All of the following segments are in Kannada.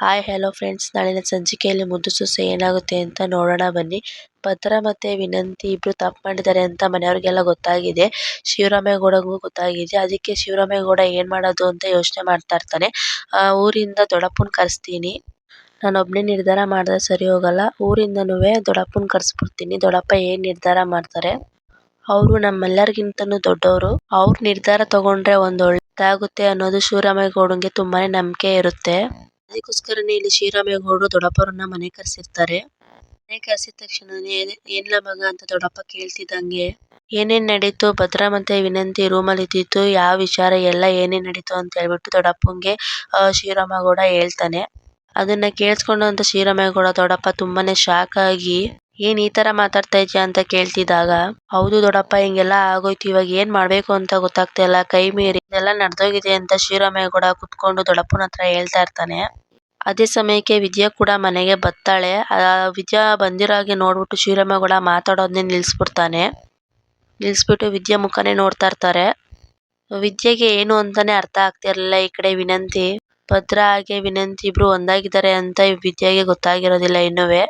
ಹಾಯ್ ಹಲೋ ಫ್ರೆಂಡ್ಸ್ ನಾಳಿನ ಸಂಚಿಕೆಯಲ್ಲಿ ಮುದ್ದು ಸೊಸೆ ಏನಾಗುತ್ತೆ ಅಂತ ನೋಡೋಣ ಬನ್ನಿ. ಪತ್ರ ಮತ್ತೆ ವಿನಂತಿ ಇಬ್ರು ತಪ್ಪು ಮಾಡಿದ್ದಾರೆ ಅಂತ ಮನೆಯವ್ರಿಗೆಲ್ಲ ಗೊತ್ತಾಗಿದೆ. ಶಿವರಾಮೇಗೌಡಗೂ ಗೊತ್ತಾಗಿದೆ. ಅದಕ್ಕೆ ಶಿವರಾಮೇಗೌಡ ಏನ್ ಮಾಡೋದು ಅಂತ ಯೋಚನೆ ಮಾಡ್ತಾ ಇರ್ತಾನೆ. ಊರಿಂದ ದೊಡ್ಡಪ್ಪನ ಕರೆಸ್ತೀನಿ. ನಾನೊಬ್ನೇ ನಿರ್ಧಾರ ಮಾಡಿದ್ರೆ ಸರಿ ಹೋಗಲ್ಲ. ಊರಿಂದನೂ ದೊಡ್ಡಪ್ಪನ ಕರೆಸ್ಬಿಡ್ತೀನಿ. ದೊಡ್ಡಪ್ಪ ಏನ್ ನಿರ್ಧಾರ ಮಾಡ್ತಾರೆ? ಅವರು ನಮ್ಮೆಲ್ಲರಿಗಿಂತನೂ ದೊಡ್ಡವರು. ಅವ್ರ ನಿರ್ಧಾರ ತಗೊಂಡ್ರೆ ಒಂದೊಳ್ಳೆ ಆಗುತ್ತೆ ಅನ್ನೋದು ಶಿವರಾಮೇಗೌಡಂಗೆ ತುಂಬಾನೇ ನಂಬಿಕೆ ಇರುತ್ತೆ. ಅದಕ್ಕೋಸ್ಕರನೇ ಇಲ್ಲಿ ಶ್ರೀರಾಮೇಗೌಡರು ದೊಡ್ಡಪ್ಪರನ್ನ ಮನೆ ಕರೆಸಿರ್ತಾರೆ. ಮನೆ ಕರೆಸಿದ ತಕ್ಷಣನೇ ಏನ್ಲ ಮಗ ಅಂತ ದೊಡ್ಡಪ್ಪ ಕೇಳ್ತಿದ್ದಂಗೆ, ಏನೇನ್ ನಡೀತು? ಭದ್ರಾ ಮತ್ತೆ ವಿನಂತಿ ರೂಮಲ್ಲಿ ಇದ್ದಿತ್ತು ಯಾವ ವಿಚಾರ, ಎಲ್ಲ ಏನೇನ್ ನಡೀತು ಅಂತ ಹೇಳ್ಬಿಟ್ಟು ದೊಡ್ಡಪ್ಪಂಗೆ ಶ್ರೀರಾಮಗೌಡ ಹೇಳ್ತಾನೆ. ಅದನ್ನ ಕೇಳಿಸ್ಕೊಂಡಂತ ಶ್ರೀರಾಮೇಗೌಡ ದೊಡ್ಡಪ್ಪ ತುಂಬಾನೇ ಶಾಕ್ ಆಗಿ ಏನ್ ಈ ತರ ಮಾತಾಡ್ತಾ ಇದ್ಯಾ ಅಂತ ಕೇಳ್ತಿದ್ದಾಗ, ಹೌದು ದೊಡ್ಡಪ್ಪ, ಹಿಂಗೆಲ್ಲ ಆಗೋಯ್ತು, ಇವಾಗ ಏನ್ ಮಾಡ್ಬೇಕು ಅಂತ ಗೊತ್ತಾಗ್ತಾ ಇಲ್ಲ. ಕೈ ಮೀರಿ ಇದೆಲ್ಲ ನಡೆದೋಗಿದೆ ಅಂತ ಶ್ರೀರಾಮೇಗೌಡ ಕುತ್ಕೊಂಡು ದೊಡಪ್ಪನ ಹತ್ರ ಹೇಳ್ತಾ ಇರ್ತಾನೆ. ಅದೇ ಸಮಯಕ್ಕೆ ವಿದ್ಯಾ ಕೂಡ ಮನೆಗೆ ಬರ್ತಾಳೆ. ಆ ವಿದ್ಯಾ ಬಂದಿರೋ ಹಾಗೆ ನೋಡ್ಬಿಟ್ಟು ಕೂಡ ಮಾತಾಡೋದನ್ನೇ ನಿಲ್ಸ್ಬಿಡ್ತಾನೆ. ನಿಲ್ಸ್ಬಿಟ್ಟು ವಿದ್ಯಾ ಮುಖನೇ ನೋಡ್ತಾ ಇರ್ತಾರೆ. ವಿದ್ಯೆಗೆ ಏನು ಅಂತಾನೆ ಅರ್ಥ ಆಗ್ತಿರ್ಲಿಲ್ಲ ಈ ಕಡೆ ವಿನಂತಿ. ಭದ್ರ ಹಾಗೆ ವಿನಂತಿ ಇಬ್ರು ಒಂದಾಗಿದ್ದಾರೆ ಅಂತ ವಿದ್ಯೆಗೆ ಗೊತ್ತಾಗಿರೋದಿಲ್ಲ ಇನ್ನುವೆ.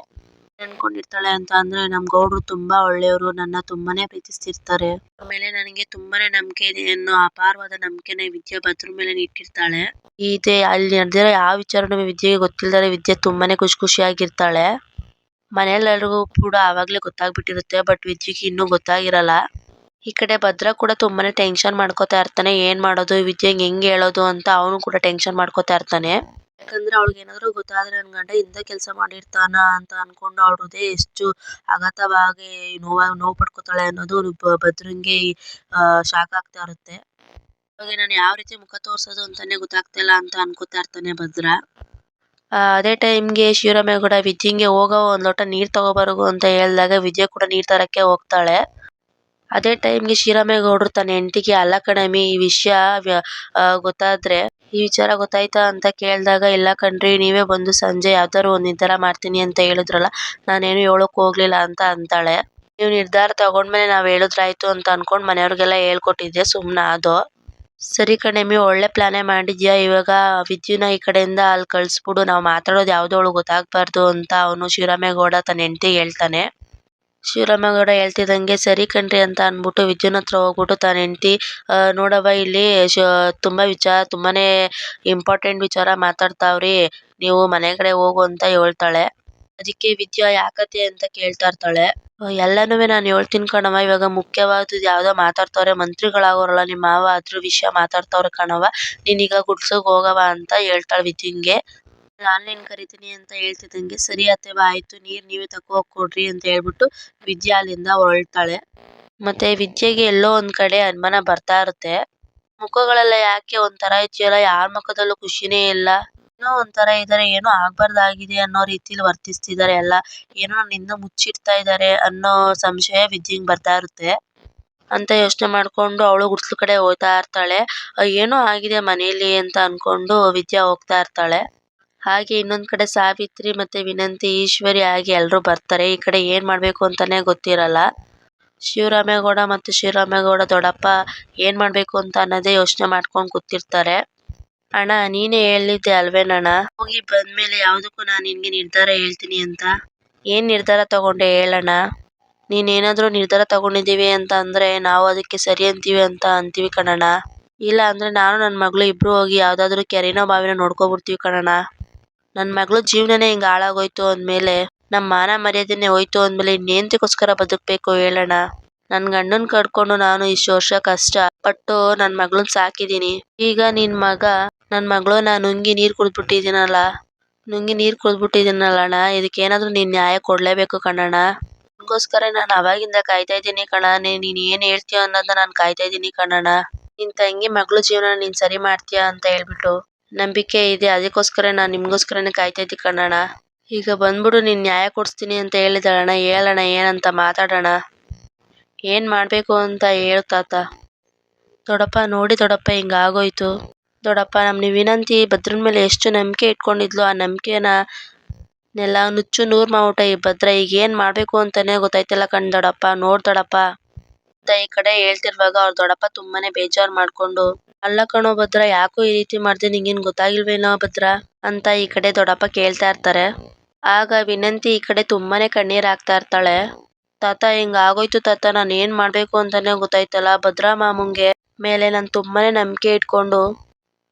ಅನ್ಕೊಂಡಿರ್ತಾಳೆ ಅಂತ ಅಂದ್ರೆ ನಮ್ ಗೌಡ್ರು ತುಂಬಾ ಒಳ್ಳೆಯವರು, ನನ್ನ ತುಂಬಾನೇ ಪ್ರೀತಿಸ್ತಿರ್ತಾರೆ. ಆಮೇಲೆ ನನಗೆ ತುಂಬಾನೇ ನಂಬಿಕೆ ಇದೆ ಅನ್ನೋ ಅಪಾರವಾದ ನಂಬಿಕೆನ ವಿದ್ಯಾ ಭದ್ರ ಮೇಲೆ ಇಟ್ಟಿರ್ತಾಳೆ. ಇದೆ ಅಲ್ಲಿ ನಡೆದಿರೋ ಯಾವ ವಿಚಾರನೂ ವಿದ್ಯೆಗೆ ಗೊತ್ತಿಲ್ದರೆ ವಿದ್ಯೆ ತುಂಬಾನೇ ಖುಷಿ ಖುಷಿಯಾಗಿರ್ತಾಳೆ. ಮನೆಯಲ್ಲೆಲ್ರಿಗೂ ಕೂಡ ಆವಾಗ್ಲೇ ಗೊತ್ತಾಗ್ಬಿಟ್ಟಿರುತ್ತೆ, ಬಟ್ ವಿದ್ಯೆಗೆ ಇನ್ನೂ ಗೊತ್ತಾಗಿರಲ್ಲ. ಈ ಕಡೆ ಭದ್ರ ಕೂಡ ತುಂಬಾನೇ ಟೆನ್ಷನ್ ಮಾಡ್ಕೋತಾ ಇರ್ತಾನೆ, ಏನ್ ಮಾಡೋದು ವಿದ್ಯೆಗೆ ಹೆಂಗ್ ಹೇಳೋದು ಅಂತ ಅವನು ಕೂಡ ಟೆನ್ಷನ್ ಮಾಡ್ಕೋತಾ ಇರ್ತಾನೆ. ಯಾಕಂದ್ರೆ ಅವಳಿಗೆ ಏನಾದ್ರು ಗೊತ್ತಾದ್ರೆ ನನ್ ಗಂಡ ಇಂಥ ಕೆಲಸ ಮಾಡಿರ್ತಾನ ಅಂತ ಅನ್ಕೊಂಡು ಅವಳದೇ ಎಷ್ಟು ಆಘಾತವಾಗಿ ನೋವಾಗಿ ನೋವು ಪಡ್ಕೋತಾಳೆ ಅನ್ನೋದು ಭದ್ರಂಗೆ ಶಾಕ್ ಆಗ್ತಾ ಇರುತ್ತೆ. ಹಾಗೆ ನಾನು ಯಾವ ರೀತಿ ಮುಖ ತೋರ್ಸೋದು ಅಂತಾನೆ ಗೊತ್ತಾಗ್ತಾ ಇಲ್ಲ ಅಂತ ಅನ್ಕೋತಾ ಇರ್ತಾನೆ ಭದ್ರ. ಅದೇ ಟೈಮ್ಗೆ ಶಿವರಾಮೇಗೌಡ ವಿದ್ಯೆಗೆ ಹೋಗೋ ಒಂದ್ ಲೋಟ ನೀರ್ ತಗೋಬರೋಗು ಅಂತ ಹೇಳಿದಾಗ ವಿಜಯ್ ಕೂಡ ನೀರ್ ತರಕ್ಕೆ ಹೋಗ್ತಾಳೆ. ಅದೇ ಟೈಮ್ಗೆ ಶಿವರಾಮೇಗೌಡರು ತನ್ನ ಹೆಂಡತಿಗೆ, ಅಲ್ಲ ಕಣಮ್ಮಿ, ಈ ವಿಷಯ ಗೊತ್ತಾದ್ರೆ, ಈ ವಿಚಾರ ಗೊತ್ತಾಯ್ತಾ ಅಂತ ಕೇಳಿದಾಗ, ಇಲ್ಲ ಕಣ್ರಿ, ನೀವೇ ಬಂದು ಸಂಜೆ ಯಾವ್ದಾದ್ರು ಒಂದು ನಿರ್ಧಾರ ಮಾಡ್ತೀನಿ ಅಂತ ಹೇಳಿದ್ರಲ್ಲ, ನಾನೇನು ಹೇಳೋಕೆ ಹೋಗ್ಲಿಲ್ಲ ಅಂತ ಅಂತಾಳೆ. ನೀವು ನಿರ್ಧಾರ ತಗೊಂಡ್ಮೇಲೆ ನಾವ್ ಹೇಳಿದ್ರಾಯ್ತು ಅಂತ ಅನ್ಕೊಂಡ್ ಮನೆಯವ್ರಿಗೆಲ್ಲ ಹೇಳ್ಕೊಟ್ಟಿದ್ದೆ ಸುಮ್ಮನೆ ಅದು. ಸರಿ ಕಣಮ್ಮಿ, ಒಳ್ಳೆ ಪ್ಲಾನೇ ಮಾಡಿದ್ಯಾ? ಇವಾಗ ವಿದ್ಯುನ ಈ ಕಡೆಯಿಂದ ಅಲ್ಲಿ ಕಳಿಸ್ಬಿಡು, ನಾವು ಮಾತಾಡೋದು ಯಾವುದೋ ಗೊತ್ತಾಗಬಾರ್ದು, ಅಂತ ಅವನು ಶಿವರಾಮೇಗೌಡ ತನ್ನ ಹೆಂಡತಿಗೆ ಹೇಳ್ತಾನೆ. ಶಿವರಾಮೇಗೌಡ ಹೇಳ್ತಿದ್ದಂಗೆ ಸರಿ ಕಣ್ರಿ ಅಂತ ಅಂದ್ಬಿಟ್ಟು ವಿದ್ಯುನ್ ಹತ್ರ ಹೋಗ್ಬಿಟ್ಟು ತನ್ನ ಹೆಂಡತಿ ನೋಡವ್ವ ಇಲ್ಲಿ ತುಂಬಾ ವಿಚಾರ, ತುಂಬಾನೇ ಇಂಪಾರ್ಟೆಂಟ್ ವಿಚಾರ ಮಾತಾಡ್ತಾವ್ರಿ, ನೀವು ಮನೆ ಕಡೆ ಹೋಗು ಅಂತ ಹೇಳ್ತಾಳೆ. ಅದಕ್ಕೆ ವಿದ್ಯಾ ಯಾಕತೆ ಅಂತ ಕೇಳ್ತಾ ಇರ್ತಾಳೆ ಎಲ್ಲಾನು ನಾನು ಹೇಳ್ತೀನಿ ಕಣವ ಇವಾಗ ಮುಖ್ಯವಾದದ್ದು ಯಾವ್ದೋ ಮಾತಾಡ್ತಾವ್ರೆ, ಮಂತ್ರಿಗಳಾಗೋರಲ್ಲ, ನಿಮ್ಮ ಮಾವ ಅದ್ರ ವಿಷಯ ಮಾತಾಡ್ತಾವ್ರೆ ಕಣವ ನೀನೀಗ ಗುಡ್ಸೋಕ್ ಹೋಗವ ಅಂತ ಹೇಳ್ತಾಳೆ ವಿದ್ಯುನ್ಗೆ ನಿನ್ ಕರಿತೀನಿ ಅಂತ ಹೇಳ್ತಿದ್ದಂಗೆ, ಸರಿ ಅತ್ತೆವ ಆಯ್ತು, ನೀರ್ ನೀವೇ ತಕೋ ಕೊಡ್ರಿ ಅಂತ ಹೇಳ್ಬಿಟ್ಟು ವಿದ್ಯಾ ಅಲ್ಲಿಂದ ಹೊರಳ್ತಾಳೆ. ಮತ್ತೆ ವಿದ್ಯೆಗೆ ಎಲ್ಲೋ ಒಂದ್ ಕಡೆ ಅನುಮಾನ ಬರ್ತಾ ಇರುತ್ತೆ. ಮುಖಗಳೆಲ್ಲ ಯಾಕೆ ಒಂಥರ ಇದೆಯಲ್ಲ ಯಾರ ಮುಖದಲ್ಲೂ ಖುಷಿನೇ ಇಲ್ಲ. ಏನೋ ಒಂಥರ ಇದಾರೆ, ಏನೋ ಆಗ್ಬಾರ್ದಾಗಿದೆ ಅನ್ನೋ ರೀತಿಲಿ ವರ್ತಿಸ್ತಿದ್ದಾರೆ ಎಲ್ಲ. ಏನೋ ನನ್ನಿಂದ ಮುಚ್ಚಿಡ್ತಾ ಇದ್ದಾರೆ ಅನ್ನೋ ಸಂಶಯ ವಿದ್ಯೆಗೆ ಬರ್ತಾ ಇರುತ್ತೆ. ಅಂತ ಯೋಚನೆ ಮಾಡ್ಕೊಂಡು ಅವಳು ಗುಡ್ಸ್ಲ ಕಡೆ ಹೋಗ್ತಾ ಇರ್ತಾಳೆ. ಏನೋ ಆಗಿದೆ ಮನೇಲಿ ಅಂತ ಅನ್ಕೊಂಡು ವಿದ್ಯಾ ಹೋಗ್ತಾ ಇರ್ತಾಳೆ. ಹಾಗೆ ಇನ್ನೊಂದ್ ಕಡೆ ಸಾವಿತ್ರಿ ಮತ್ತೆ ವಿನಂತಿ, ಈಶ್ವರಿ ಆಗಿ ಎಲ್ರು ಬರ್ತಾರೆ. ಈ ಕಡೆ ಏನ್ ಮಾಡ್ಬೇಕು ಅಂತಾನೆ ಗೊತ್ತಿರಲ್ಲ. ಶಿವರಾಮೇಗೌಡ ಮತ್ತು ಶಿವರಾಮೇಗೌಡ ದೊಡ್ಡಪ್ಪ ಏನ್ ಮಾಡ್ಬೇಕು ಅಂತ ಅನ್ನೋದೇ ಯೋಚನೆ ಮಾಡ್ಕೊಂಡ್ ಕೂತಿರ್ತಾರೆ. ಅಣ್ಣ, ನೀನೇ ಹೇಳಿದ್ದೆ ಅಲ್ವೇನಣ್ಣ ಹೋಗಿ ಬಂದ್ಮೇಲೆ ಯಾವ್ದಕ್ಕೂ ನಾನ್ ನಿನ್ಗೆ ನಿರ್ಧಾರ ಹೇಳ್ತೀನಿ ಅಂತ. ಏನ್ ನಿರ್ಧಾರ ತಗೊಂಡೆ ಹೇಳಣ್ಣ? ಏನಾದ್ರು ನಿರ್ಧಾರ ತಗೊಂಡಿದೀವಿ ಅಂತ ಅಂದ್ರೆ ನಾವು ಅದಕ್ಕೆ ಸರಿ ಅಂತೀವಿ ಅಂತ ಅಂತೀವಿ ಕಣಣ್ಣ. ಇಲ್ಲ ಅಂದ್ರೆ ನಾನು ನನ್ನ ಮಗಳು ಇಬ್ರು ಹೋಗಿ ಯಾವ್ದಾದ್ರು ಕೆರೆನೋ ಬಾವಿನೋ ನೋಡ್ಕೊಬಿಡ್ತೀವಿ ಕಣಣ್ಣ. ನನ್ ಮಗಳ ಜೀವನನೇ ಹಿಂಗ್ ಹಾಳಾಗೋಯ್ತು ಅಂದ್ಮೇಲೆ ನಮ್ಮ ಮಾನ ಮರ್ಯಾದೆನೆ ಹೋಯ್ತು ಅಂದ್ಮೇಲೆ ಇನ್ನೇಂತಕ್ಕೋಸ್ಕರ ಬದುಕ್ಬೇಕು ಹೇಳೋಣ ನನ್ ಗಂಡನ್ ಕಡ್ಕೊಂಡು ನಾನು ಇಷ್ಟು ವರ್ಷ ಕಷ್ಟ ಪಟ್ಟು ನನ್ ಮಗಳನ್ ಸಾಕಿದೀನಿ. ಈಗ ನಿನ್ ಮಗ, ನನ್ ಮಗಳನ್ನ ನುಂಗಿ ನೀರ್ ಕುಡ್ದ್ಬಿಟ್ಟಿದೀನಲ್ಲ ನುಂಗಿ ನೀರ್ ಕುಡ್ದ್ಬಿಟ್ಟಿದೀನಲ್ಲಣ್ಣ ಅಣ್ಣ ಇದಕ್ಕೆ ಏನಾದ್ರು ನೀನ್ ನ್ಯಾಯ ಕೊಡ್ಲೇಬೇಕು ಕಣಣ್ಣ ನಿನ್ಗೋಸ್ಕರ ನಾನು ಅವಾಗಿಂದ ಕಾಯ್ತಾ ಇದ್ದೀನಿ ಕಣ ನೀನ್ ಏನ್ ಹೇಳ್ತೀಯ ಅನ್ನೋದನ್ನ ನಾನ್ ಕಾಯ್ತಾ ಇದ್ದೀನಿ ಕಣಣ್ಣ ನಿನ್ ತಂಗಿ ಮಗಳ ಜೀವನ ನೀನ್ ಸರಿ ಮಾಡ್ತೀಯ ಅಂತ ಹೇಳ್ಬಿಟ್ಟು. ನಂಬಿಕೆ ಇದೆ ಅದಕ್ಕೋಸ್ಕರ ನಾನು ನಿಮಗೋಸ್ಕರನೇ ಕಾಯ್ತಾ ಇದ್ದೀನಿ ಕಣಣ್ಣ ಈಗ ಬಂದ್ಬಿಡು, ನೀನು ನ್ಯಾಯ ಕೊಡಿಸ್ತೀನಿ ಅಂತ ಹೇಳಿದಳಣ್ಣ ಹೇಳಣ್ಣ, ಏನಂತ ಮಾತಾಡೋಣ. ಏನು ಮಾಡಬೇಕು ಅಂತ ಹೇಳು ತಾತ. ದೊಡ್ಡಪ್ಪ, ನೋಡಿ ದೊಡ್ಡಪ್ಪ ಹಿಂಗಾಗೋಯ್ತು ದೊಡ್ಡಪ್ಪ ನೀವು ವಿನಂತಿ, ಭದ್ರನ ಮೇಲೆ ಎಷ್ಟು ನಂಬಿಕೆ ಇಟ್ಕೊಂಡಿದ್ಲು, ಆ ನಂಬಿಕೆನ ನೆಲ ನುಚ್ಚು ನೂರು ಮಾಡ್ಬಿಟ್ಟ ಈ ಭದ್ರ ಈಗ ಏನು ಮಾಡಬೇಕು ಅಂತಲೇ ಗೊತ್ತಾಯ್ತಿಲ್ಲ ಕಣ್ ದೊಡ್ಡಪ್ಪ. ನೋಡು ದೊಡ್ಡಪ್ಪ. ಅಂತ ಈ ಕಡೆ ಹೇಳ್ತಿರುವಾಗ ಅವರ ದೊಡ್ಡಪ್ಪ ತುಂಬಾನೇ ಬೇಜಾರ್ ಮಾಡ್ಕೊಂಡು, ಅಲ್ಲ ಕಣೋ ಭದ್ರ, ಯಾಕೋ ಈ ರೀತಿ ಮಾಡ್ದೆ? ನಿಂಗೇನ್ ಗೊತ್ತಾಗಿಲ್ವೇನೋ ಭದ್ರ? ಅಂತ ಈ ಕಡೆ ದೊಡ್ಡಪ್ಪ ಕೇಳ್ತಾ ಇರ್ತಾರೆ. ಆಗ ವಿನಂತಿ ಈ ಕಡೆ ತುಂಬಾನೇ ಕಣ್ಣೀರ್ ಹಾಕ್ತಾ ಇರ್ತಾಳೆ. ತಾತ, ಹಿಂಗ್ ಆಗೋಯ್ತು ತಾತ, ನಾನ್ ಏನ್ ಮಾಡ್ಬೇಕು ಅಂತಾನೆ ಗೊತ್ತಾಯ್ತಲ್ಲ ಭದ್ರ ಮಾಮುಂಗೆ? ಮೇಲೆ ನಾನು ತುಂಬಾನೇ ನಂಬಿಕೆ ಇಟ್ಕೊಂಡು,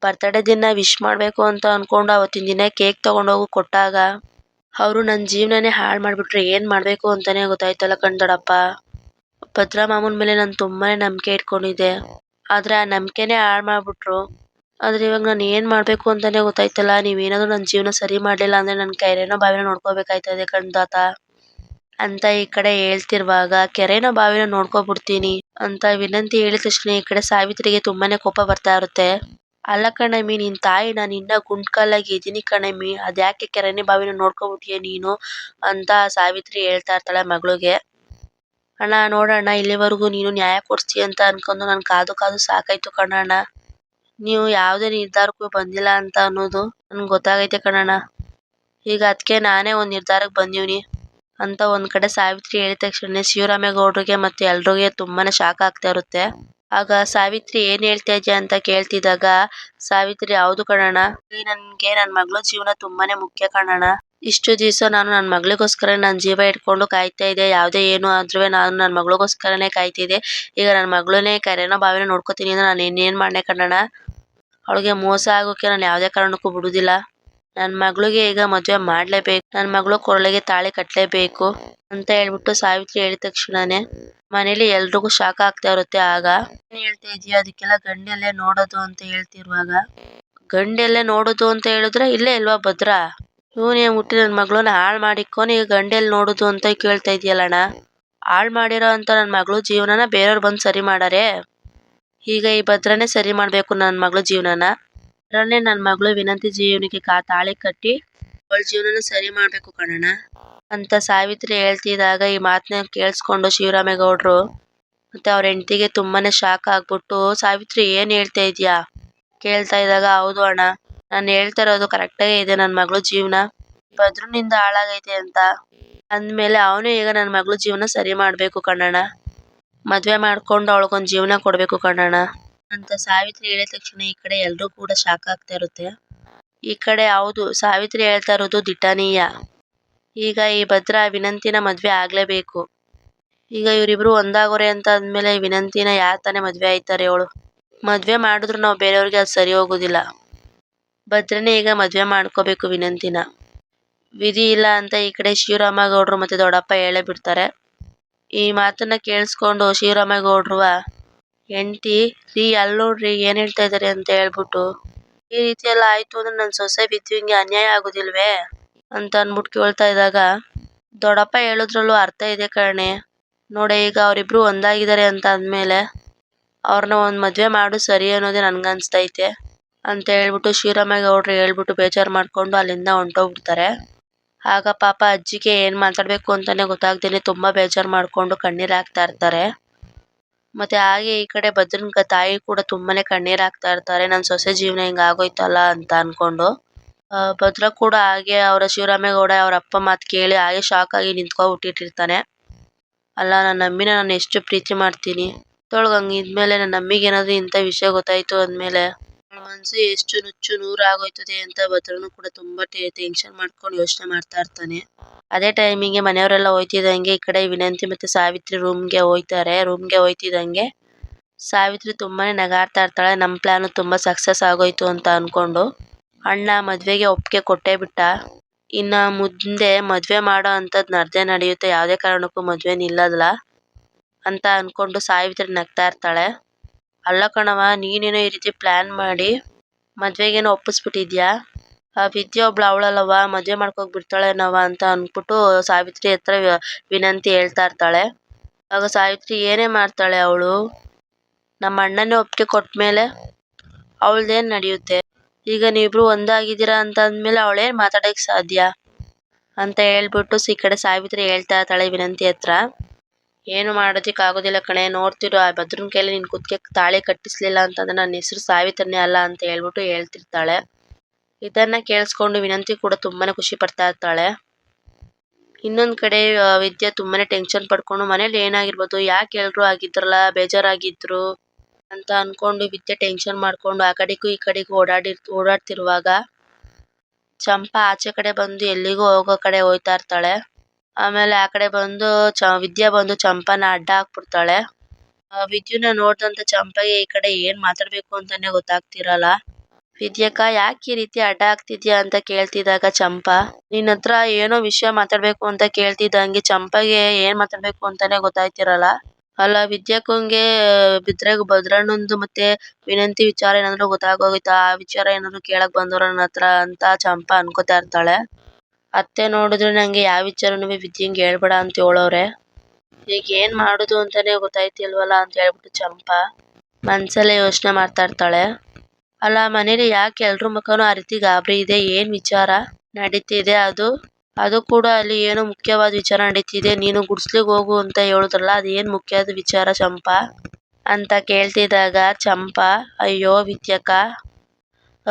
ಬರ್ತಡೇ ದಿನ ವಿಶ್ ಮಾಡ್ಬೇಕು ಅಂತ ಅನ್ಕೊಂಡು ಅವತ್ತಿನ ದಿನ ಕೇಕ್ ತಗೊಂಡೋಗಿ ಕೊಟ್ಟಾಗ, ಅವರು ನನ್ನ ಜೀವನನೇ ಹಾಳು ಮಾಡ್ಬಿಟ್ರೆ ಏನ್ ಮಾಡ್ಬೇಕು ಅಂತಾನೆ ಗೊತ್ತಾಯ್ತಲ್ಲ ಕಣ್ ದೊಡ್ಡಪ್ಪ. ಭದ್ರ ಮಾಮೂನ್ ಮೇಲೆ ನಾನು ತುಂಬಾನೇ ನಂಬಿಕೆ ಇಟ್ಕೊಂಡಿದ್ದೆ. ಆದ್ರೆ ಆ ನಂಬಿಕೆನೇ ಹಾಳು ಮಾಡ್ಬಿಟ್ರು. ಆದ್ರೆ ಇವಾಗ ನಾನು ಏನ್ ಮಾಡಬೇಕು ಅಂತಾನೆ ಗೊತ್ತಾಯ್ತಲ್ಲ, ನೀವೇನಾದ್ರೂ ನನ್ನ ಜೀವನ ಸರಿ ಮಾಡ್ಲಿಲ್ಲ ಅಂದ್ರೆ ನನ್ನ ಕೆರೆನೋ ಬಾವಿನೋ ನೋಡ್ಕೋಬೇಕಾಯ್ತದೆ ಕಣ್ ತಾತ ಅಂತ ಈ ಕಡೆ ಹೇಳ್ತಿರುವಾಗ, ಕೆರೆನೋ ಬಾವಿನೋ ನೋಡ್ಕೊಬಿಡ್ತೀನಿ ಅಂತ ವಿನಂತಿ ಹೇಳಿದ ತಕ್ಷಣ ಈ ಕಡೆ ಸಾವಿತ್ರಿಗೆ ತುಂಬಾನೇ ಕೋಪ ಬರ್ತಾ ಇರುತ್ತೆ. ಅಲ್ಲ ಕಣಮ್ಮಿ, ನಿನ್ ತಾಯಿ ನಾನು ಇನ್ನ ಗುಂಡ್ಕಲ್ಲಾಗಿ ಇದೀನಿ ಕಣಮ್ಮಿ. ಅದ್ಯಾಕೆ ಕೆರೆನೇ ಬಾವಿನ ನೋಡ್ಕೊಬಿಟ್ಟಿಯ ನೀನು? ಅಂತ ಸಾವಿತ್ರಿ ಹೇಳ್ತಾ ಇರ್ತಾಳೆ ಮಗಳಿಗೆ. ಅಣ್ಣ ನೋಡಣ್ಣ ಇಲ್ಲಿವರೆಗೂ ನೀನು ನ್ಯಾಯ ಕೊಡ್ತೀಯ ಅಂತ ಅನ್ಕೊಂಡು ನಾನು ಕಾದು ಕಾದು ಸಾಕಾಯ್ತು ಕಣಣ್ಣ. ನೀವು ಯಾವುದೇ ನಿರ್ಧಾರಕ್ಕೂ ಬಂದಿಲ್ಲ ಅಂತ ಅನ್ನೋದು ನನ್ಗೆ ಗೊತ್ತಾಗೈತೆ ಕಣಣ್ಣ. ಈಗ ಅದಕ್ಕೆ ನಾನೇ ಒಂದು ನಿರ್ಧಾರಕ್ಕೆ ಬಂದೀವ್ನಿ ಅಂತ ಒಂದು ಕಡೆ ಸಾವಿತ್ರಿ ಹೇಳಿದ ತಕ್ಷಣ ಶಿವರಾಮೇಗೌಡರಿಗೆ ಮತ್ತೆ ಎಲ್ರಿಗೆ ತುಂಬಾನೇ ಶಾಕ್ ಆಗ್ತಾ ಇರುತ್ತೆ. ಆಗ ಸಾವಿತ್ರಿ ಏನ್ ಹೇಳ್ತಾ ಇದ್ಯಾ ಅಂತ ಕೇಳ್ತಿದ್ದಾಗ, ಸಾವಿತ್ರಿ, ಹೌದು ಕಣಣ್ಣ. ನನಗೆ ನನ್ನ ನನ್ ಮಗಳ ಜೀವನ ತುಂಬಾನೇ ಮುಖ್ಯ ಕಣಣ್ಣ. ಇಷ್ಟು ದಿವಸ ನಾನು ನನ್ನ ಮಗಳಿಗೋಸ್ಕರ ನಾನು ಜೀವ ಇಟ್ಕೊಂಡು ಕಾಯ್ತಾ ಇದ್ದೆ. ಯಾವುದೇ ಏನು ಆದ್ರೂ ನಾನು ನನ್ನ ಮಗಳಿಗೋಸ್ಕರನೇ ಕಾಯ್ತಿದ್ದೆ ಈಗ ನನ್ನ ಮಗಳನ್ನೇ ಕರೆನೋ ಬಾವಿನೋ ನೋಡ್ಕೋತೀನಿ ಅಂದ್ರೆ ನಾನು ಇನ್ನೇನ್ ಮಾಡ್ನೆ ಕಣಣ್ಣ ಅವಳಿಗೆ ಮೋಸ ಆಗೋಕೆ ನಾನು ಯಾವುದೇ ಕಾರಣಕ್ಕೂ ಬಿಡೋದಿಲ್ಲ. ನನ್ನ ಮಗಳಿಗೆ ಈಗ ಮದುವೆ ಮಾಡ್ಲೇಬೇಕು. ನನ್ನ ಮಗಳು ಕೊರಳಿಗೆ ತಾಳಿ ಕಟ್ಟಲೇಬೇಕು ಅಂತ ಹೇಳ್ಬಿಟ್ಟು ಸಾವಿತ್ರಿ ಹೇಳಿದ ತಕ್ಷಣನೇ ಮನೇಲಿ ಎಲ್ರಿಗೂ ಶಾಕ್ ಆಗ್ತಾ ಇರುತ್ತೆ ಆಗ. ಏನ್ ಹೇಳ್ತಾ ಇದೀಯ? ಅದಕ್ಕೆಲ್ಲ ಗಂಡೆಲ್ಲೇ ನೋಡೋದು ಅಂತ ಹೇಳ್ತಿರುವಾಗ. ಗಂಡೆಲ್ಲೇ ನೋಡೋದು ಅಂತ ಹೇಳಿದ್ರೆ ಇಲ್ಲೇ ಇಲ್ವಾ ಭದ್ರ? ಇವನೇ ಮುಟ್ಟಿ ನನ್ನ ಮಗಳನ್ನ ಹಾಳು ಮಾಡಿಕ್ಕೊಂಡು ಈಗ ಗಂಡೆಲ್ಲಿ ನೋಡೋದು ಅಂತ ಕೇಳ್ತಾ ಇದೆಯಲ್ಲಣ್ಣ? ಹಾಳು ಮಾಡಿರೋ ಅಂತ ನನ್ನ ಮಗಳು ಜೀವನನ ಬೇರೆಯವ್ರು ಬಂದು ಸರಿ ಮಾಡಾರೆ? ಈಗ ಈ ಭದ್ರನೇ ಸರಿ ಮಾಡಬೇಕು ನನ್ನ ಮಗಳು ಜೀವನನ? ಅದರಲ್ಲೇ ನನ್ನ ಮಗಳು ವಿನಂತಿ ಜೀವನಕ್ಕೆ ಕಾ ತಾಳಿ ಕಟ್ಟಿ ಅವಳ ಜೀವನನ ಸರಿ ಮಾಡಬೇಕು ಕಣಣ್ಣ. ಅಂತ ಸಾವಿತ್ರಿ ಹೇಳ್ತಿದ್ದಾಗ ಈ ಮಾತನ್ನ ಕೇಳಿಸ್ಕೊಂಡು ಶಿವರಾಮೇಗೌಡರು, ಮತ್ತೆ ಅವ್ರ ಹೆಂಡತಿಗೆ ತುಂಬಾನೇ ಶಾಕ್ ಆಗ್ಬಿಟ್ಟು, ಸಾವಿತ್ರಿ ಏನು ಹೇಳ್ತಾ ಇದೀಯಾ? ಕೇಳ್ತಾ ಇದ್ದಾಗ, ಹೌದು ಅಣ್ಣ. ನಾನು ಹೇಳ್ತಾ ಇರೋದು ಕರೆಕ್ಟಾಗೇ ಇದೆ ನನ್ನ ಮಗಳ ಜೀವನ. ಭದ್ರನಿಂದ ಹಾಳಾಗೈತೆ ಅಂತ. ಅಂದ್ಮೇಲೆ ಅವನು ಈಗ ನನ್ನ ಮಗಳ ಜೀವನ ಸರಿ ಮಾಡಬೇಕು ಕಣಣ್ಣ ಮದುವೆ ಮಾಡ್ಕೊಂಡು ಅವಳಿಗೊಂದು ಜೀವನ ಕೊಡಬೇಕು ಕಣಣ್ಣ ಅಂತ ಸಾವಿತ್ರಿ ಹೇಳಿದ ತಕ್ಷಣ ಈ ಕಡೆ ಎಲ್ಲರೂ ಕೂಡ ಶಾಕ್ ಆಗ್ತಾ ಇರುತ್ತೆ. ಈ ಕಡೆ ಹೌದು, ಸಾವಿತ್ರಿ ಹೇಳ್ತಾ ಇರೋದು ದಿಟ್ಟನೀಯ. ಈಗ ಈ ಭದ್ರ ವಿನಂತಿನ ಮದುವೆ ಆಗಲೇಬೇಕು. ಈಗ ಇವರಿಬ್ರು ಒಂದಾಗೋರೆ ಅಂತ ಅಂದ್ಮೇಲೆ ವಿನಂತಿನ ಯಾರು ತಾನೇ ಮದುವೆ ಆಯ್ತಾರೆ ಅವಳು ಮದುವೆ ಮಾಡಿದ್ರು ನಾವು ಬೇರೆಯವ್ರಿಗೆ ಅದು ಸರಿ ಹೋಗೋದಿಲ್ಲ. ಭದ್ರನೇ ಈಗ ಮದುವೆ ಮಾಡ್ಕೋಬೇಕು ವಿನಂತಿನ. ವಿಧಿ ಇಲ್ಲ ಅಂತ ಈ ಕಡೆ ಶಿವರಾಮ ಗೌಡ್ರು ಮತ್ತೆ ದೊಡ್ಡಪ್ಪ ಹೇಳೇ ಬಿಡ್ತಾರೆ. ಈ ಮಾತನ್ನ ಕೇಳಿಸ್ಕೊಂಡು ಶಿವರಾಮೇಗೌಡ್ರುವ ಹೆಂಡತಿ, ರೀ ಅಲ್ಲಿ ನೋಡ್ರಿ ಏನ್ ಹೇಳ್ತಾ ಇದಾರೆ ಅಂತ ಹೇಳ್ಬಿಟ್ಟು, ಈ ರೀತಿ ಎಲ್ಲ ಆಯ್ತು ಅಂದ್ರೆ ನನ್ ಸೊಸೆ ಬಿದ್ದಿಂಗೆ ಅನ್ಯಾಯ ಆಗೋದಿಲ್ವೇ? ಅಂತ ಅನ್ಬಿಟ್ ಕೇಳ್ತಾ ಇದ್ದಾಗ, ದೊಡ್ಡಪ್ಪ ಹೇಳುದ್ರಲ್ಲೂ ಅರ್ಥ ಇದೆ ಕಣೆ. ನೋಡೆ, ಈಗ ಅವ್ರಿಬ್ರು ಒಂದಾಗಿದ್ದಾರೆ ಅಂತ ಅಂದ್ಮೇಲೆ ಅವ್ರನ್ನ ಒಂದ್ ಮದ್ವೆ ಮಾಡು ಸರಿ ಅನ್ನೋದೇ ನನ್ಗನ್ಸ್ತೈತೆ. ಅಂತ ಹೇಳ್ಬಿಟ್ಟು ಶಿವರಾಮೇಗೌಡ್ರು ಹೇಳ್ಬಿಟ್ಟು ಬೇಜಾರ್ ಮಾಡ್ಕೊಂಡು ಅಲ್ಲಿಂದ ಹೊಂಟೋಗ್ಬಿಡ್ತಾರೆ. ಆಗ ಪಾಪ ಅಜ್ಜಿಗೆ ಏನು ಮಾತಾಡಬೇಕು ಅಂತಾನೆ ಗೊತ್ತಾಗ್ದೇನೆ ತುಂಬಾ ಬೇಜಾರ್ ಮಾಡ್ಕೊಂಡು ಕಣ್ಣೀರು ಹಾಕ್ತಾ ಇರ್ತಾರೆ. ಮತ್ತೆ ಹಾಗೆ ಈ ಕಡೆ ಭದ್ರನ್ ತಾಯಿ ಕೂಡ ತುಂಬಾನೇ ಕಣ್ಣೀರು ಹಾಕ್ತಾ ಇರ್ತಾರೆ. ನನ್ನ ಸೊಸೆ ಜೀವನ ಹಿಂಗ್ ಆಗೋಯ್ತಲ್ಲ ಅಂತ ಅನ್ಕೊಂಡು. ಆ, ಭದ್ರ ಕೂಡ ಹಾಗೆ ಅವರ ಶಿವರಾಮೇಗೌಡ ಅವರ ಅಪ್ಪ ಮಾತು ಕೇಳಿ ಹಾಗೆ ಶಾಕ್ ಆಗಿ ನಿಂತ್ಕೊಬಿಟ್ಟಿಟ್ಟಿರ್ತಾನೆ. ಅಲ್ಲ ನನ್ನ ಅಮ್ಮಿನ ನಾನು ಎಷ್ಟು ಪ್ರೀತಿ ಮಾಡ್ತೀನಿ. ತೊಳಗಂಗಿದ್ಮೇಲೆ ಇದ್ಮೇಲೆ ನನ್ನ ಅಮ್ಮಿಗೆ ಏನಾದ್ರು ಇಂಥ ವಿಷಯ ಗೊತ್ತಾಯ್ತು ಅಂದ್ಮೇಲೆ ಅವ್ಳ್ ಮನ್ಸು ಎಷ್ಟು ನುಚ್ಚು ನೂರಾಗೋಯ್ತದೆ ಅಂತ ಭದ್ರನು ಕೂಡ ತುಂಬಾ ಟೆನ್ಷನ್ ಮಾಡ್ಕೊಂಡು ಯೋಚನೆ ಮಾಡ್ತಾ ಇರ್ತಾನೆ. ಅದೇ ಟೈಮಿಗೆ ಮನೆಯವರೆಲ್ಲ ಹೋಯ್ತಿದಂಗೆ ಈ ಕಡೆ ವಿನಂತಿ ಮತ್ತೆ ಸಾವಿತ್ರಿ ರೂಮ್ಗೆ ಹೋಯ್ತಾರೆ. ರೂಮ್ಗೆ ಹೋಯ್ತಿದಂಗೆ ಸಾವಿತ್ರಿ ತುಂಬಾನೇ ನಗಾಡ್ತಾ ಇರ್ತಾಳೆ. ನಮ್ ಪ್ಲಾನ್ ತುಂಬಾ ಸಕ್ಸಸ್ ಆಗೋಯ್ತು ಅಂತ ಅನ್ಕೊಂಡು. ಅಣ್ಣ ಮದ್ವೆಗೆ ಒಪ್ಪಿಗೆ ಕೊಟ್ಟೇ ಬಿಟ್ಟ. ಇನ್ನ ಮುಂದೆ ಮದ್ವೆ ಮಾಡೋ ಅಂತದ್ ನಡ್ದೇ ನಡೆಯುತ್ತೆ. ಯಾವುದೇ ಕಾರಣಕ್ಕೂ ಮದ್ವೆ ನಿಲ್ಲಲ್ಲ ಅಂತ ಅನ್ಕೊಂಡು ಸಾವಿತ್ರಿ ನಗ್ತಾ ಇರ್ತಾಳೆ. ಅಲ್ಲ ಕಣವ್ವ, ನೀನೇನೋ ಈ ರೀತಿ ಪ್ಲಾನ್ ಮಾಡಿ ಮದ್ವೆಗೇನೋ ಒಪ್ಪಿಸ್ಬಿಟ್ಟಿದ್ಯಾ? ಆ ವಿದ್ಯೆ ಒಬ್ಳು ಅವಳಲ್ಲವ ಮದ್ವೆ ಮಾಡ್ಕೋಕ್ ಬಿಡ್ತಾಳೇನವ ಅಂತ ಅನ್ಬಿಟ್ಟು ಸಾವಿತ್ರಿ ಹತ್ರ ವಿನಂತಿ ಹೇಳ್ತಾ ಇರ್ತಾಳೆ. ಆಗ ಸಾವಿತ್ರಿ ಏನೇ ಮಾಡ್ತಾಳೆ ಅವಳು? ನಮ್ಮ ಅಣ್ಣನೇ ಒಪ್ಪಿಗೆ ಕೊಟ್ಮೇಲೆ ಅವಳ್ದೇನ್ ನಡೆಯುತ್ತೆ? ಈಗ ನೀವಿಬ್ರು ಒಂದಾಗಿದ್ದೀರಾ ಅಂತ ಅಂದ್ಮೇಲೆ ಅವಳೇನ್ ಮಾತಾಡಕ್ ಸಾಧ್ಯ? ಅಂತ ಹೇಳ್ಬಿಟ್ಟು ಈ ಕಡೆ ಸಾವಿತ್ರಿ ಹೇಳ್ತಾ ಇರ್ತಾಳೆ ವಿನಂತಿ ಹತ್ರ. ಏನು ಮಾಡೋದಕ್ಕೆ ಆಗೋದಿಲ್ಲ ಕಣೆ. ನೋಡ್ತಿರು, ಆ ಭದ್ರನ ಕೈಲಿ ನಿನ್ ಕುತ್ತಿಗೆ ತಾಳಿ ಕಟ್ಟಿಸ್ಲಿಲ್ಲ ಅಂತಂದ್ರೆ ನನ್ನ ಹೆಸರು ಸಾವಿತ್ರನೇ ಅಲ್ಲ ಅಂತ ಹೇಳ್ಬಿಟ್ಟು ಹೇಳ್ತಿರ್ತಾಳೆ. ಇದನ್ನ ಕೇಳಿಸ್ಕೊಂಡು ವಿನಂತಿ ಕೂಡ ತುಂಬಾನೇ ಖುಷಿ ಪಡ್ತಾ ಇರ್ತಾಳೆ. ಇನ್ನೊಂದ್ ಕಡೆ ವಿದ್ಯಾ ತುಂಬಾನೇ ಟೆನ್ಷನ್ ಪಡ್ಕೊಂಡು ಮನೇಲಿ ಏನಾಗಿರ್ಬೋದು, ಯಾಕೆ ಎಲ್ರು ಆಗಿದ್ರಲ್ಲ, ಬೇಜಾರಾಗಿದ್ರು ಅಂತ ಅನ್ಕೊಂಡು ವಿದ್ಯೆ ಟೆನ್ಷನ್ ಮಾಡ್ಕೊಂಡು ಆ ಕಡೆಗೂ ಈ ಕಡೆಗೂ ಓಡಾಡಿ, ಓಡಾಡ್ತಿರುವಾಗ ಚಂಪಾ ಆಚೆ ಕಡೆ ಬಂದು ಎಲ್ಲಿಗೂ ಹೋಗೋ ಕಡೆ ಹೋಯ್ತಾ ಇರ್ತಾಳೆ. ಆಮೇಲೆ ಆ ಕಡೆ ಬಂದು ಚ, ವಿದ್ಯಾ ಬಂದು ಚಂಪಾನ ಅಡ್ಡ ಹಾಕ್ಬಿಡ್ತಾಳೆ. ವಿದ್ಯುನ ನೋಡ್ದಂತ ಚಂಪಗೆ ಈ ಕಡೆ ಏನ್ ಮಾತಾಡ್ಬೇಕು ಅಂತಾನೆ ಗೊತ್ತಾಗ್ತಿರಲ್ಲ. ವಿದ್ಯಕ್ಕ, ಯಾಕೆ ಈ ರೀತಿ ಅಡ್ಡ ಆಗ್ತಿದ್ಯಾ ಅಂತ ಕೇಳ್ತಿದಾಗ ಚಂಪಾ ನಿನ್ ಹತ್ರ ಏನೋ ವಿಷಯ ಮಾತಾಡ್ಬೇಕು ಅಂತ ಕೇಳ್ತಿದ್ದಂಗೆ ಚಂಪಗೆ ಏನ್ ಮಾತಾಡ್ಬೇಕು ಅಂತಾನೆ ಗೊತ್ತಾಯ್ತಿರಲ್ಲ. ಅಲ್ಲ, ವಿದ್ಯಾಕ್ಕಂಗೆ ಬಿದ್ರಾಗ ಭದ್ರಣ್ಣಂದು ಮತ್ತೆ ವಿನಂತಿ ವಿಚಾರ ಏನಾದ್ರು ಗೊತ್ತಾಗೋಯ್ತಾ ಆ ವಿಚಾರ ಏನಾದ್ರು ಕೇಳಕ್ ಬಂದವ್ರ ನನ್ನ ಹತ್ರ ಅಂತ ಚಂಪಾ ಅನ್ಕೋತಾ ಇರ್ತಾಳೆ. ಅತ್ತೆ ನೋಡಿದ್ರೆ ನಂಗೆ ಯಾವ ವಿಚಾರನೂ ವಿದ್ಯೆಂಗೆ ಹೇಳ್ಬೇಡ ಅಂತ ಹೇಳವ್ರೆ ಈಗ ಏನ್ ಮಾಡೋದು ಅಂತಾನೆ ಗೊತ್ತಾಯ್ತಿಲ್ವಲ್ಲ ಅಂತ ಹೇಳ್ಬಿಟ್ಟು ಚಂಪಾ ಮನಸಲ್ಲೇ ಯೋಚನೆ ಮಾಡ್ತಾ ಇರ್ತಾಳೆ. ಅಲ್ಲ, ಮನೇಲಿ ಯಾಕೆ ಎಲ್ರ ಮುಖನೂ ಆ ರೀತಿ ಗಾಬರಿ ಇದೆ? ಏನ್ ವಿಚಾರ? ನಡೀತಿದೆ ಅದು. ಅದು ಕೂಡ ಅಲ್ಲಿ ಏನೋ ಮುಖ್ಯವಾದ ವಿಚಾರ ನಡೀತಿದೆ. ನೀನು ಗುಡ್ಸ್ಲಿಗ್ ಹೋಗು ಅಂತ ಹೇಳಿದ್ರಲ್ಲ, ಅದು ಏನ್ ಮುಖ್ಯವಾದ ವಿಚಾರ ಚಂಪಾ? ಅಂತ ಕೇಳ್ತಿದ್ದಾಗ ಚಂಪಾ, ಅಯ್ಯೋ ವಿದ್ಯಕ್ಕ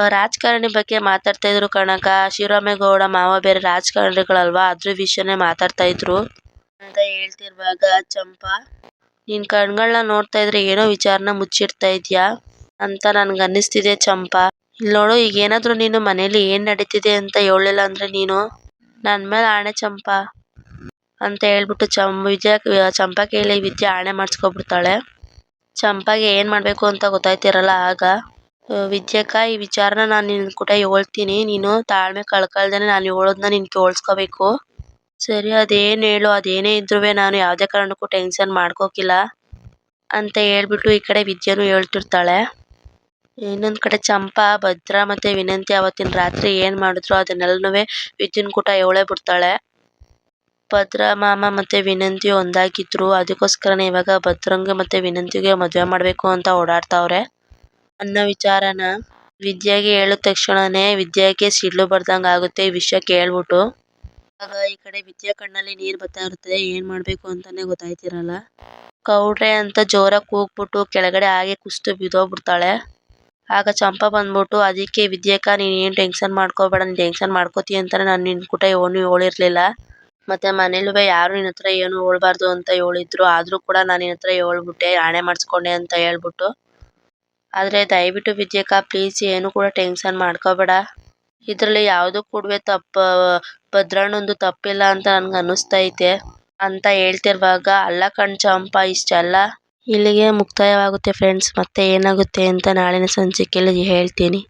ರಾಜಕಾರಣಿ ಬಗ್ಗೆ ಮಾತಾಡ್ತಾ ಇದ್ರು ಕಣಕ. ಶಿವರಾಮೇಗೌಡ ಮಾವ ಬೇರೆ ರಾಜಕಾರಣಿಗಳಲ್ವಾ? ಅದ್ರ ವಿಷಯನೇ ಮಾತಾಡ್ತಾ ಇದ್ರು. ಅಂತ ಹೇಳ್ತಿರುವಾಗ, ಚಂಪಾ, ನಿನ್ ಕಣ್ಗಳನ್ನ ನೋಡ್ತಾ ಇದ್ರೆ ಏನೋ ವಿಚಾರನ ಮುಚ್ಚಿಡ್ತಾ ಇದ್ಯಾ? ಅಂತ ನನ್ಗೆ ಅನ್ನಿಸ್ತಿದೆ ಚಂಪಾ. ಇಲ್ಲಿ ನೋಡು ಈಗ ಏನಾದ್ರು ನೀನು ಮನೇಲಿ ಏನ್ ನಡೀತಿದೆ ಅಂತ ಹೇಳಿಲ್ಲ ಅಂದ್ರೆ ನೀನು? ನನ್ ಮೇಲೆ ಆಣೆ ಚಂಪಾ. ಅಂತ ಹೇಳ್ಬಿಟ್ಟು ಚಂ, ವಿದ್ಯಾ, ಚಂಪಾ ಕೈಲಿ ವಿದ್ಯಾ ಆಣೆ ಮಾಡಿಸ್ಕೊಬಿಡ್ತಾಳೆ. ಚಂಪಾಗೆ ಏನ್ ಮಾಡ್ಬೇಕು ಅಂತ ಗೊತ್ತಾಯ್ತಿರಲ್ಲ ಆಗ? ವಿದ್ಯಕ್ಕ ಈ ವಿಚಾರನ ನಾನು ನಿನ್ನ ಕೂಡ ಹೇಳ್ತೀನಿ. ನೀನು ತಾಳ್ಮೆ ಕಳ್ಕೊಳ್ದೇನೆ ನಾನು ಹೇಳೋದ್ನ ನೀನ್ ಕೇಳಿಸ್ಕೋಬೇಕು. ಸರಿ, ಅದೇನ್ ಹೇಳು, ಅದೇನೇ ಇದ್ರುವೆ ನಾನು ಯಾವುದೇ ಕಾರಣಕ್ಕೂ ಟೆನ್ಷನ್ ಮಾಡ್ಕೋಕಿಲ್ಲ. ಅಂತ ಹೇಳ್ಬಿಟ್ಟು ಈ ಕಡೆ ವಿದ್ಯಾನು ಹೇಳ್ತಿರ್ತಾಳೆ. ಇನ್ನೊಂದು ಕಡೆ ಚಂಪಾ, ಭದ್ರ ಮತ್ತೆ ವಿನಂತಿ ಅವತ್ತಿನ ರಾತ್ರಿ ಏನು ಮಾಡಿದ್ರು ಅದನ್ನೆಲ್ಲನೂ ವಿದ್ಯುನ್ ಕೂಟ ಹೇಳೇ ಬಿಡ್ತಾಳೆ. ಭದ್ರ ಮಾಮ ಮತ್ತೆ ವಿನಂತಿ ಒಂದಾಗಿದ್ರು. ಅದಕ್ಕೋಸ್ಕರನೇ ಇವಾಗ ಭದ್ರಂಗೆ ಮತ್ತೆ ವಿನಂತಿಗೆ ಮದುವೆ ಮಾಡಬೇಕು ಅಂತ ಓಡಾಡ್ತಾವ್ರೆ. ಅನ್ನೋ ವಿಚಾರನ ವಿದ್ಯೆಗೆ ಹೇಳಿದ ತಕ್ಷಣನೇ ವಿದ್ಯೆಗೆ ಸಿಡಿಲು ಬಡ್ದಂಗೆ ಆಗುತ್ತೆ ಈ ವಿಷಯ ಕೇಳ್ಬಿಟ್ಟು. ಆಗ ಈ ಕಡೆ ವಿದ್ಯಾ ಕಣ್ಣಲ್ಲಿ ನೀರ್ ಬರ್ತಾ ಇರುತ್ತೆ, ಏನ್ ಮಾಡಬೇಕು ಅಂತಾನೆ ಗೊತ್ತಾಯ್ತಿರಲ್ಲ. ಕೌಡ್ರೆ ಅಂತ ಜೋರಾಗಿ ಕೂಗ್ಬಿಟ್ಟು ಕೆಳಗಡೆ ಹಾಗೆ ಕುಸ್ತು ಬಿದ್ದೋಗ್ಬಿಡ್ತಾಳೆ. ಆಗ ಚಂಪ ಬಂದ್ಬಿಟ್ಟು, ಅದಕ್ಕೆ ನೀನ್ ಏನ್ ಟೆನ್ಷನ್ ಮಾಡ್ಕೋಬೇಡ, ನೀನ್ ಟೆನ್ಷನ್ ಮಾಡ್ಕೋತಿ ಅಂತಾನೆ ನಾನು ನಿನ್ ಕೂಟ ಏನು ಹೇಳಿರ್ಲಿಲ್ಲ ಮತ್ತೆ ಮನೇಲೂ ಯಾರು ನಿನ್ ಹತ್ರ ಏನು ಹೇಳ್ಬಾರ್ದು ಅಂತ ಹೇಳಿದ್ರು. ಆದ್ರೂ ಕೂಡ ನಾನು ನಿನ್ ಹತ್ರ ಹೇಳ್ಬಿಟ್ಟೆ, ಆಣೆ ಮಾಡಿಸ್ಕೊಂಡೆ ಅಂತ ಹೇಳ್ಬಿಟ್ಟು ಆದ್ರೆ ದಯವಿಟ್ಟು ವಿದ್ಯಕ್ಕ ಪ್ಲೀಸ್ ಏನು ಕೂಡ ಟೆನ್ಷನ್ ಮಾಡ್ಕೋಬೇಡ. ಇದ್ರಲ್ಲಿ ಯಾವುದು ಕೂಡವೆ ತಪ್ಪು ಭದ್ರಣ್ಣಂದು ತಪ್ಪಿಲ್ಲ ಅಂತ ನನ್ಗೆ ಅನ್ನಿಸ್ತೈತೆ. ಅಂತ ಹೇಳ್ತಿರುವಾಗ, ಅಲ್ಲ ಕಣ್ ಚಂಪ, ಇಷ್ಟೆಲ್ಲ? ಇಲ್ಲಿಗೆ ಮುಕ್ತಾಯವಾಗುತ್ತೆ ಫ್ರೆಂಡ್ಸ್ ಮತ್ತೆ ಏನಾಗುತ್ತೆ ಅಂತ ನಾಳಿನ ಸಂಚಿಕೆಯಲ್ಲಿ ಹೇಳ್ತೀನಿ.